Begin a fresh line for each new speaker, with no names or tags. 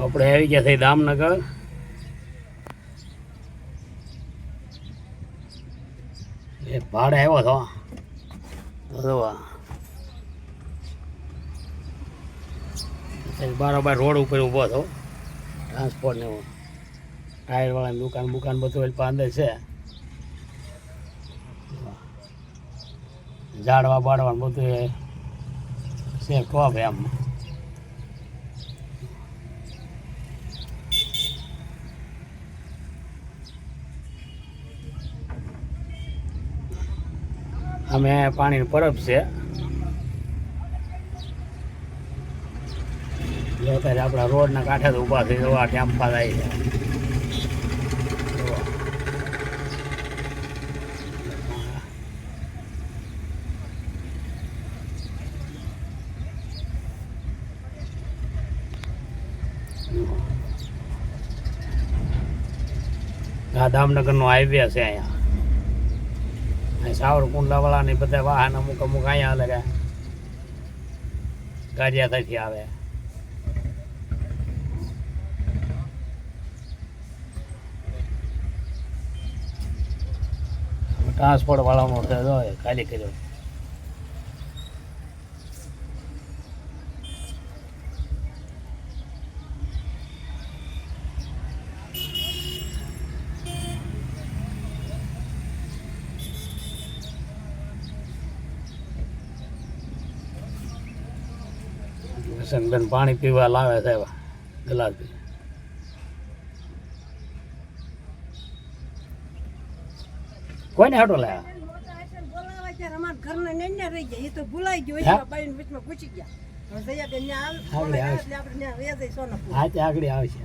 આપણે આવી ગયા થઈ દામનગર. એ ભાડે આવ્યો હતો. બારોબાર રોડ ઉપર ઊભો હતો. ટ્રાન્સપોર્ટ ને એવું. ટાયરવાળાની દુકાન બુકાન બધું એટલે પાંદર છે. ઝાડવા બાળવાનું બધું એ છે ટોપ એમ અમે પાણીનું પરબ છે અત્યારે આપણા રોડના કાંઠે જ ઊભા થઈ જવા ટેમ્પા થાય છે. આ હાઈવે છે અહીંયા અહીં ને બધા વાહન અમુક અમુક અહીંયા અલગ ગાડિયા થઈથી આવે. ટ્રાન્સપોર્ટ વાળાનો ખાલી કર્યો. વસંતબેન પાણી પીવા લાવે છે ગ્લાસ કોઈને હાટો
આવ-
આગળ આવશે.